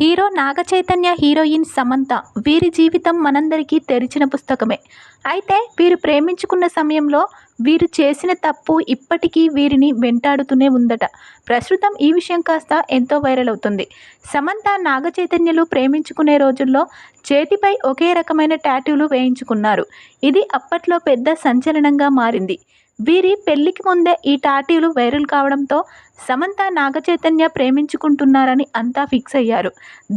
Hero Naga Chaitanya heroine Samantha వీరి జీవితం మనందరికీ తెరిచిన పుస్తకమే. అయితే వీరు ప్రేమించుకున్న సమయంలో వీరు చేసిన తప్పు ఇప్పటికీ వీరిని వెంటాడుతూనే ఉందట. ప్రస్తుతం ఈ విషయం కాస్త ఎంతో వైరల్ అవుతుంది. సమంత నాగ చైతన్యలు ప్రేమించుకునే రోజుల్లో చేతిపై ఒకే రకమైన టాటూలు వేయించుకున్నారు. ఇది అప్పట్లో పెద్ద సంచలనంగా మారింది. వీరి పెళ్ళికి ముందే ఈ టాటీలు వైరల్ కావడంతో సమంత నాగచైతన్య ప్రేమించుకుంటున్నారని అంతా ఫిక్స్ అయ్యారు.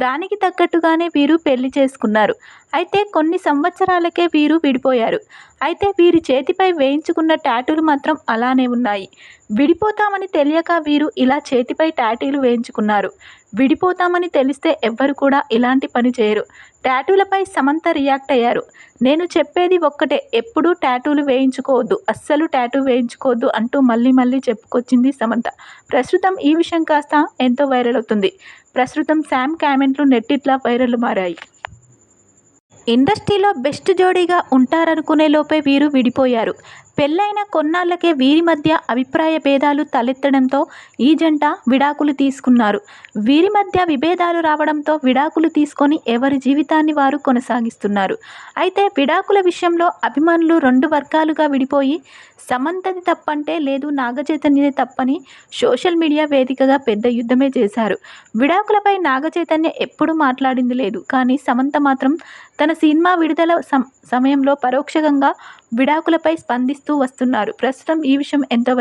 దానికి తగ్గట్టుగానే వీరు పెళ్ళి చేసుకున్నారు. అయితే కొన్ని సంవత్సరాలకే వీరు విడిపోయారు. అయితే వీరి చేతిపై వేయించుకున్న ట్యాటూలు మాత్రం అలానే ఉన్నాయి. విడిపోతామని తెలియక వీరు ఇలా చేతిపై ట్యాటూలు వేయించుకున్నారు. విడిపోతామని తెలిస్తే ఎవ్వరు కూడా ఇలాంటి పని చేయరు. ట్యాటూలపై సమంత రియాక్ట్ అయ్యారు. నేను చెప్పేది ఒక్కటే ఎప్పుడూ ట్యాటూలు వేయించుకోవద్దు అస్సలు ట్యాటూ వేయించుకోవద్దు అంటూ మళ్ళీ మళ్ళీ చెప్పుకొచ్చింది సమంత. ప్రస్తుతం ఈ విషయం కాస్త ఎంతో వైరల్ అవుతుంది. ప్రస్తుతం శామ్ కామెంట్లు నెట్టిట్లా వైరల్ మారాయి. ఇండస్ట్రీలో బెస్ట్ జోడీగా ఉంటారనుకునే లోపే వీరు విడిపోయారు. పెళ్ళైన కొన్నాళ్ళకే వీరి మధ్య అభిప్రాయ భేదాలు తలెత్తడంతో ఈ జంట విడాకులు తీసుకున్నారు. వీరి మధ్య విభేదాలు రావడంతో విడాకులు తీసుకొని ఎవరి జీవితాన్ని వారు కొనసాగిస్తున్నారు. అయితే విడాకుల విషయంలో అభిమానులు రెండు వర్గాలుగా విడిపోయి సమంతది తప్పంటే లేదు నాగచైతన్యది తప్పని సోషల్ మీడియా వేదికగా పెద్ద యుద్ధమే చేశారు. విడాకులపై నాగచైతన్య ఎప్పుడూ మాట్లాడింది లేదు. కానీ సమంత మాత్రం తన సినిమా విడుదల సమయంలో పరోక్షంగా విడాకులపై స్పందిస్తూ వస్తున్నారు. ప్రస్తుతం ఈ విషయం ఎంతో